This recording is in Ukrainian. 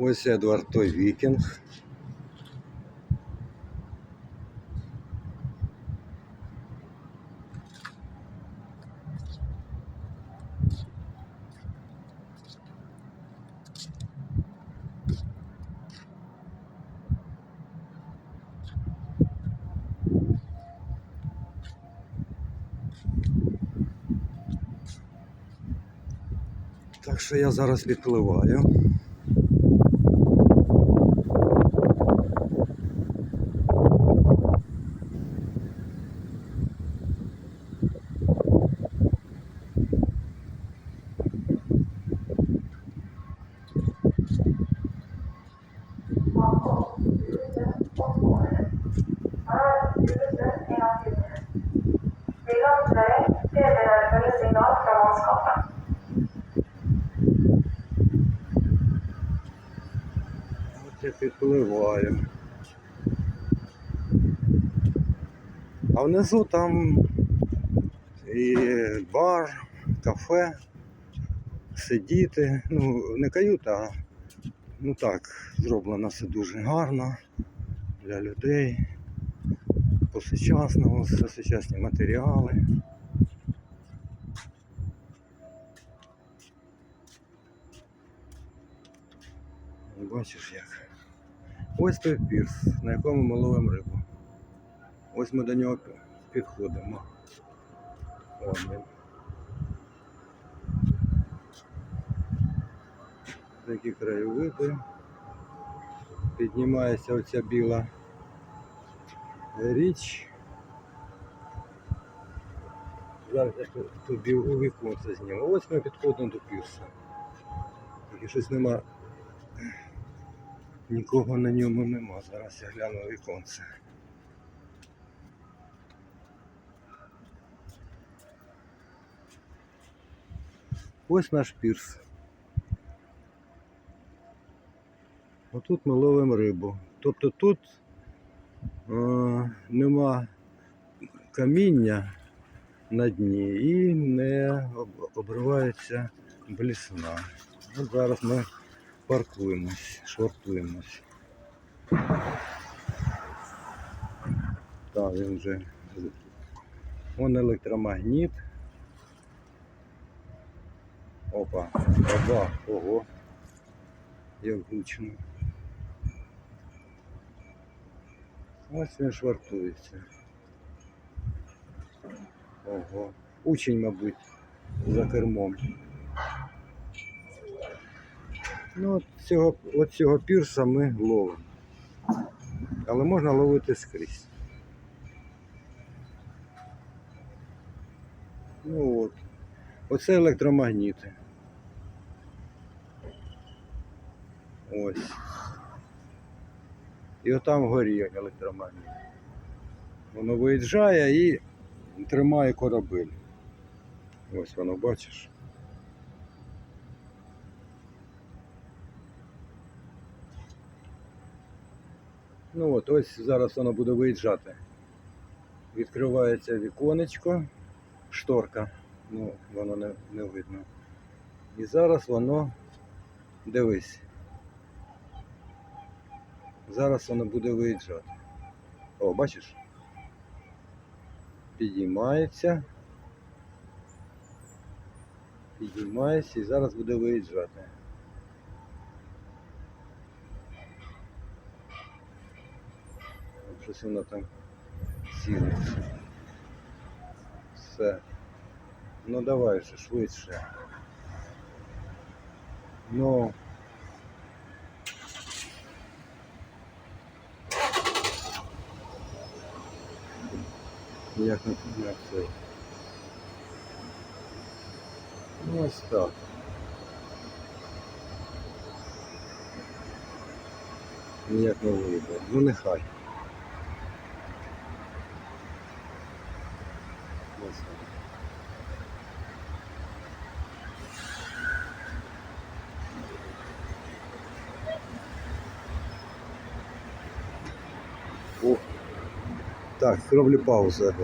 Ось Едвард той вікінг. Так що я зараз відпливаю. От я підпливаю. А внизу там і бар, кафе, сидіти. Ну, не каюта, а ну так, зроблено все дуже гарно для людей. По-сучасному, все сучасні матеріали. Бачиш як. Ось той пірс, на якому ми ловимо рибу. Ось ми до нього підходимо. Вон він. Такі краєвиди. Піднімається оця біла річ. Зараз я тут у віконце зніму. Ось ми підходимо до пірса. Тільки щось нема Нікого на ньому нема. Зараз я гляну віконце. Ось наш пірс. Отут ми ловимо рибу. Тобто тут е, нема каміння на дні і не обривається блісна. От зараз ми паркуємось, швартуємось. Так, він вже. Вон електромагніт. Опа, оба, ого. Як гучно. Ось він швартується. Ого. Учень, мабуть, за кермом. Ну, от цього, от цього пірса ми ловимо. Але можна ловити скрізь. Ну от. Оце електромагніти. Ось. І отам вгорі електромагніт. Воно виїжджає і тримає корабель. Ось воно бачиш. Ну от, ось зараз воно буде виїжджати. Відкривається віконечко, шторка, ну воно не, не видно. І зараз воно, дивись. Зараз воно буде виїжджати. О, бачиш? Підіймається. Підіймається і зараз буде виїжджати. Щось воно там цілиться. Все. Ну давай же швидше. Ну. Як на як це? Ну ось так. Ніяк не вийде. Ну нехай. Ось так. О. Так, роблю паузу.